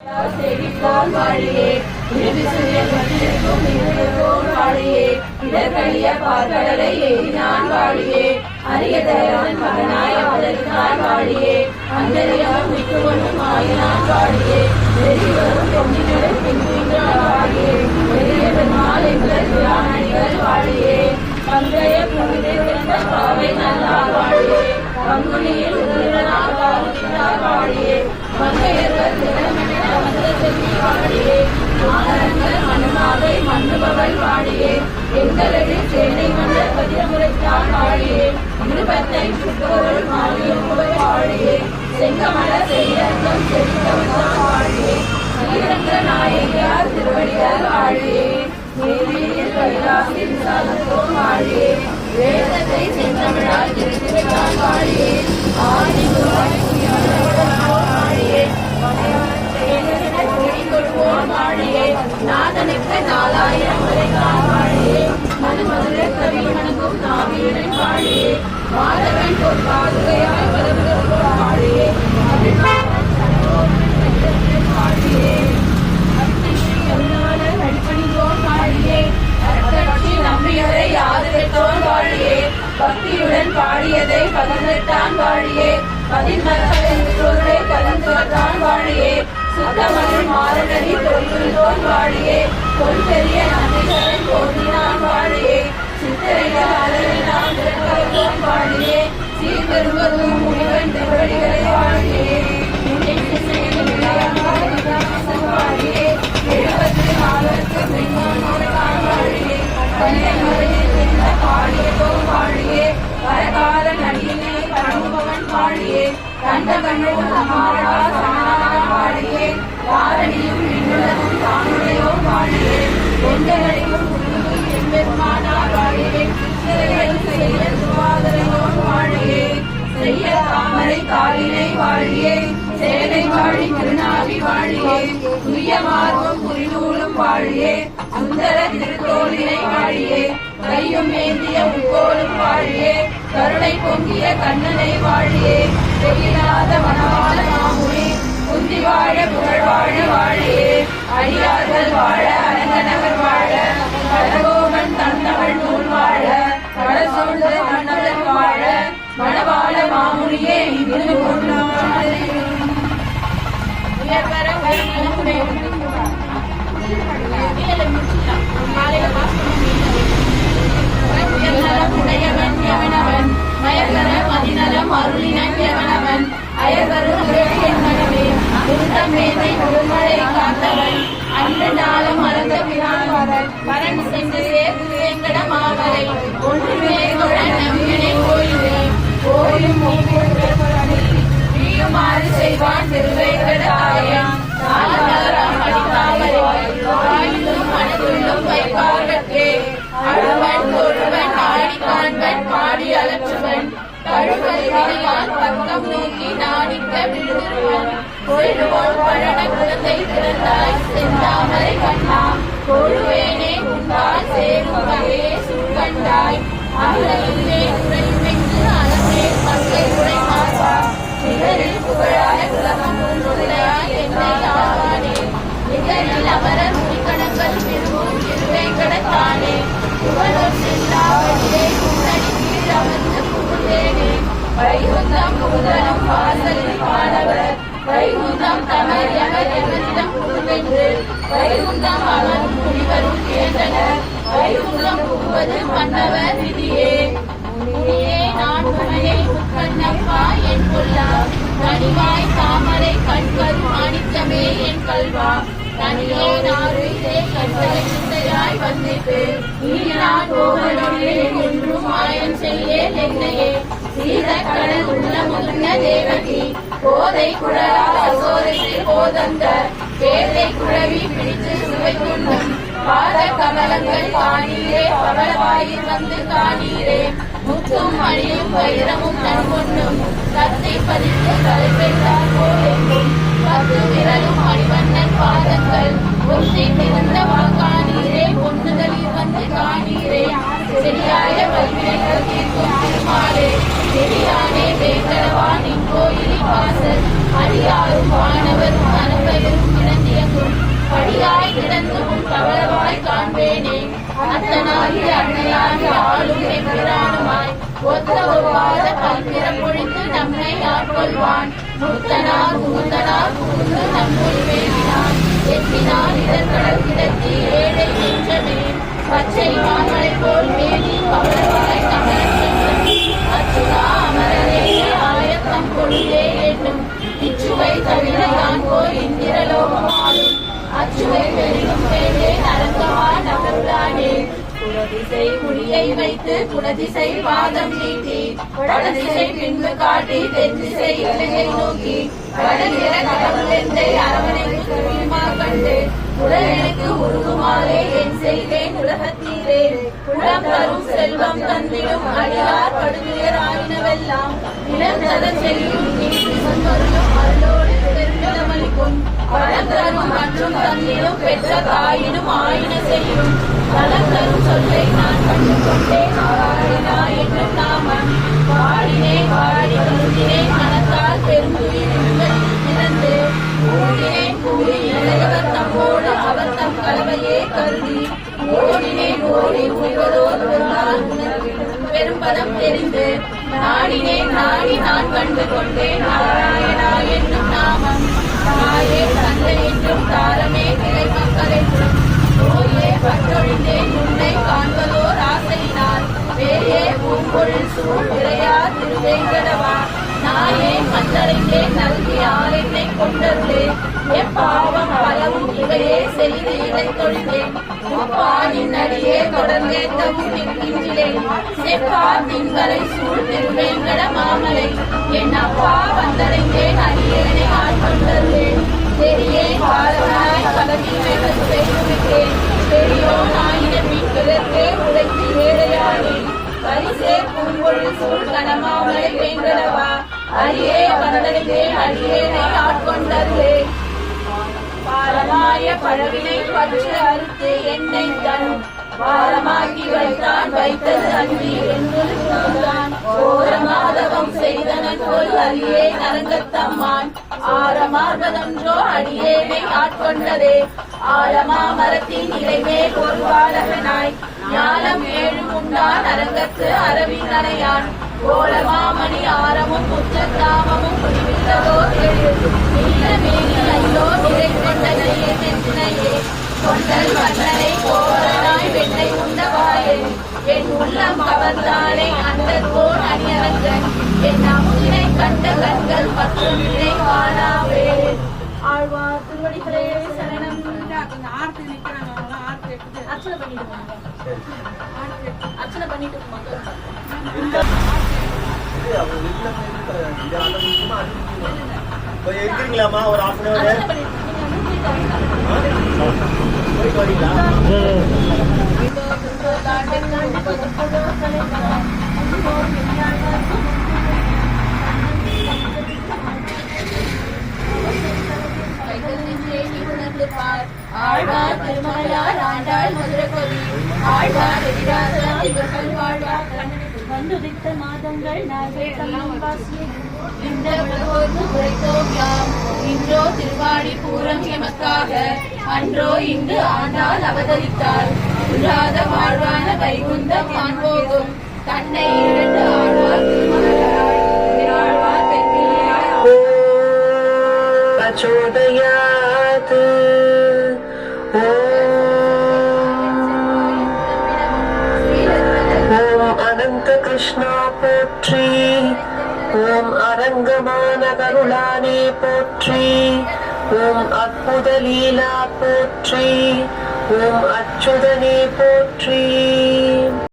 சேவிப்போம் வாழியே வாழியே இடர்கழிய பார்க்கடலை ஏறினான் வாழியே அரிய தயான் மகனாய் அவதரித்தான் வாழியே அந்தரியம் விட்டு ஆயினான் வாழியே வெறிவரும் பொன்னிகளும் பின்னின்றான் வாழியே இருபத்தை சுற்றோர்கள் மாலியும் வாழியே செங்கமல செய்யங்கம் செழித்தவன் வாழியே ஸ்ரீரங்க நாயகியார் திருவடிகள் வாழியே நீதியில் கைலாசில் சாதத்தோம் வாழியே வேத மாதவன் ஒரு பாதுகையாய் வருகிறோம் வாழியே பக்தியுடன் பாடியதை பகிர்ந்துட்டான் வாழியே பதின்மக்களின் கலந்துவத்தான் வாழியே சுத்தமனின் மாறனடி தொல்குள்ளோன் வாழியே தொல் பெரிய போதினான் வாழியே அளவினான் திருப்பதோன் வாழியே சீர்பெருவதும் முனிவன் திருவடிகளை வாழியே வாழியே எழுபத்தி நாலுக்கு மின்னோன் வாழியே கண்ணை முறையில் இருந்த பாடியதோம் வாழியே வரகால நடிகை பரம்பவன் வாழியே சேலை வாழி திருநாவி வாழியே துய்ய மார்பும் புரிநூலும் வாழியே சுந்தர திருத்தோளினை வாழியே கையும் ஏந்திய உட்கோலும் வாழியே கருணை பொங்கிய கண்ணனை வாழியே வெயிலாத மனவாள மாமுனி குந்தி வாழ புகழ் வாழ வாழியே அடியார்கள் வாழ அரங்கநகர் வாழ கடகோகன் தந்தவள் நூல் வாழ கடசூழ்ந்த மன்னவன் வாழ மணவாள மாமுனியே இன்று உயர்வர உயர்வுடைய உயர்நலம் எவனவன் மயக்கர மதிநலம் அருளின வைகுந்தம் வைகுந்தம் முனிவரும் கேட்டனர் வைகுந்தம் புகுவது மன்னவர் விதியே முனியே நான் உமையை முக்கண்ணப்பா என் கொல்லா கனிவாய் தாமரை கண்கள் மாணிக்கமே என் கல்வா தனியே நாருயிரே சிந்தையாய் வந்திட்டு நான் என்றும் மாயம் செய்யேன் என்னையே சீத கடல் உள்ள முதல்ல தேவகி போதை குழலா அசோதைக்கு போதந்த பேதை குழவி பிடித்து சுவை பாத கமலங்கள் காணீரே பவளவாயில் வந்து காணீரே. முத்தும் மணியும் வைரமும் நன்கொண்டும் கருணையாகி ஆளும் எம்பிரானுமாய் ஒத்த ஒவ்வாத பல்பிறப்பொழித்து நம்மை ஆட்கொள்வான். முத்தனார் முகுந்தனார் புகுந்து நம்முள் வைத்து பாதம் நீட்டி வடதிசை பின்பு காட்டி தென் திசை இலங்கை நோக்கி வடநிற கடவுளெந்தை அரவணைக்கு துரியமா கண்டு உடல் உருகுமாறே என் செய்தேன் உலகத்தீரே. உடம் தரும் செல்வம் தந்திடும் அடியார் படுதுயராயினவெல்லாம் இளம் தரச் செய்யும் நீதி சொன்னொருளும் அருளோடு பெருமிதமளிக்கும் மற்றும் தந்திடும் பெற்ற தாயினும் ஆயின செய்யும். வளம் சொல்லை நான் கண்டுகொண்டேன் நாராயணா என்னும் நாமம் பாடினேன் பாடி வருந்தினே மனத்தால் பெருந்துயிர் இறந்து கூடினேன் கூடி இளையவர் தம்மோடு அவர் தம் கலவையே கருதி. ஓடினே ஓடி உய்வதோர் ஒரு நாள் பெரும்பதம் தெரிந்து நாடினே நாடி நான் கண்டு கொண்டேன் தாயே என்றும் தாரமே கிளை மக்கள் நோயே ஓயே பற்றொழிந்தேன் உன்னை காண்பதோர் ஆசையினார் வேயே பூம்பொழில் சூழ் விரையா திருவேங்கடவா. நாயே மன்னரையே நல்கி ஆலயத்தை கொண்டருளே. எப்பாவம் பலவும் இவையே செய்து இடைத்தொழிந்தேன் உப்பானின் அடியே தொடர்ந்தேத்தவும் நிற்கின்றேன். செப்பா திங்களை சூழ் திருவேங்கட மாமலை. என் அப்பா வந்தடைந்தேன் அடியேனை ஆட்கொண்டருளேன் பெரியே காலனாய் கலவில் வெகு செய்துவிட்டேன் பெரியோ நாயின மீட்பதற்கே உழைத்து ஏழையானேன் பரிசே பூங்கொழில் சூழ் கனமாமலை வேங்கடவா அரியே வந்தடைந்தேன் அடியேனை ஆட்கொண்டருளே. பாரமாய பழவினை பற்று அறுத்து என்னை தன் பாரமாக்கி வைத்தான் வைத்தது அன்றி ஓரமாதவம் போல் அரியே நரங்கத்தம்மான். ஆரமார்பதன்றோ அடியேனை ஆட்கொண்டதே. ஆலமா மரத்தின் இலைமேல் ஒரு பாலகனாய் ஞானம் ஏழும் உண்டான் அரங்கத்து அரவின் அணையான் கோலமாமணி ஆரமும் உச்சத்தாமமும் முடிவில்லதோ ஏழு நீலமேனி ஐயோ நிறை கொண்டதையே நெஞ்சினையே கொண்டல் மன்னரை கோரனாய் வெண்ணை உண்டவாயே என் உள்ளம் கவர்ந்தானே அந்த கோன் அணியரங்கன். என் அமுதினை கண்ட கண்கள் பத்து காணாவே அர்ச்சனை பண்ணிட்டு இருக்கிறீங்களாமா ஒரு ஹாஃப் அன் அவர் போயிட்டு வரீங்களா ஆழ்வார் திருமலையார் ஆண்டாள் மதுரகோவி. ஆழ்வார் எதிராசலாம் வந்துவிட்ட மாதங்கள் இந்த உலகோர்ந்து உரைத்தோம் யாம். இன்றோ திருவாடி பூரம் எமக்காக. அன்றோ இங்கு ஆண்டால் அவதரித்தார் உராத வாழ்வான வைகுந்தம் காண்போகும் தன்னை இழந்து ஆழ்வார் திருமலையாய் ஆழ்வார் பெண்ணியாய் பிரச்சோதயாது போற்றி. ஓம் அரங்கமான கருளானே போற்றி. ஓம் அற்புத லீலா போற்றி. ஓம் அச்சுதனே போற்றி.